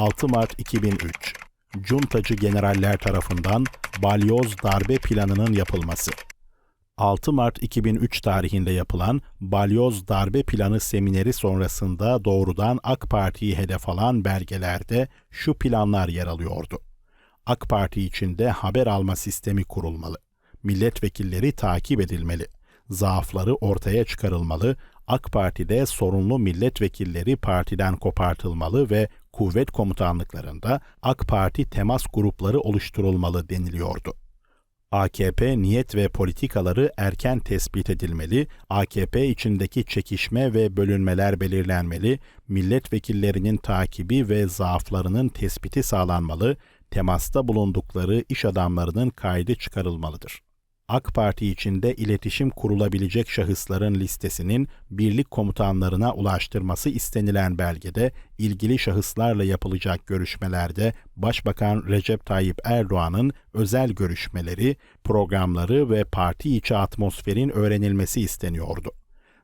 6 Mart 2003 Cuntacı generaller tarafından balyoz darbe planının yapılması. 6 Mart 2003 tarihinde yapılan Balyoz Darbe Planı semineri sonrasında doğrudan AK Parti'yi hedef alan belgelerde şu planlar yer alıyordu. AK Parti içinde haber alma sistemi kurulmalı. Milletvekilleri takip edilmeli. Zaafları ortaya çıkarılmalı. AK Parti'de sorunlu milletvekilleri partiden kopartılmalı ve kuvvet komutanlıklarında AK Parti temas grupları oluşturulmalı deniliyordu. AKP niyet ve politikaları erken tespit edilmeli, AKP içindeki çekişme ve bölünmeler belirlenmeli, milletvekillerinin takibi ve zaaflarının tespiti sağlanmalı, temasta bulundukları iş adamlarının kaydı çıkarılmalıdır. AK Parti içinde iletişim kurulabilecek şahısların listesinin birlik komutanlarına ulaştırması istenilen belgede ilgili şahıslarla yapılacak görüşmelerde Başbakan Recep Tayyip Erdoğan'ın özel görüşmeleri, programları ve parti içi atmosferin öğrenilmesi isteniyordu.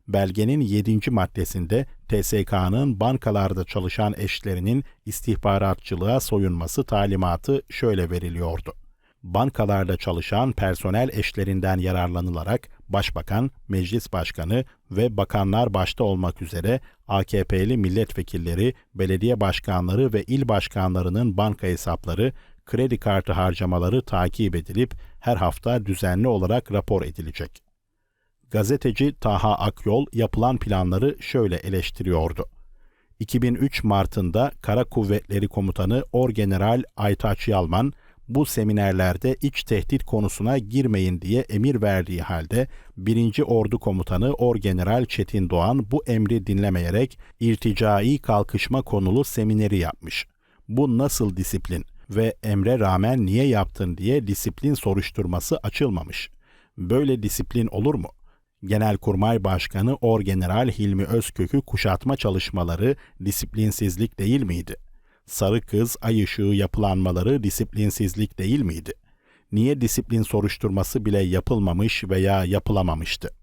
Belgenin 7. maddesinde TSK'nın bankalarda çalışan eşlerinin istihbaratçılığa soyunması talimatı şöyle veriliyordu bankalarda çalışan personel eşlerinden yararlanılarak Başbakan, Meclis Başkanı ve bakanlar başta olmak üzere AKP'li milletvekilleri, belediye başkanları ve il başkanlarının banka hesapları, kredi kartı harcamaları takip edilip her hafta düzenli olarak rapor edilecek. Gazeteci Taha Akyol yapılan planları şöyle eleştiriyordu. 2003 Mart'ında Kara Kuvvetleri Komutanı Orgeneral Aytaç Yalman, bu seminerlerde iç tehdit konusuna girmeyin diye emir verdiği halde 1. Ordu Komutanı Orgeneral Çetin Doğan bu emri dinlemeyerek irticai kalkışma konulu semineri yapmış. Bu nasıl disiplin ve emre rağmen niye yaptın diye disiplin soruşturması açılmamış. Böyle disiplin olur mu? Genelkurmay Başkanı Orgeneral Hilmi Özkök'ü kuşatma çalışmaları disiplinsizlik değil miydi?'' Sarı kız, ay ışığı yapılanmaları disiplinsizlik değil miydi? Niye disiplin soruşturması bile yapılmamış veya yapılamamıştı?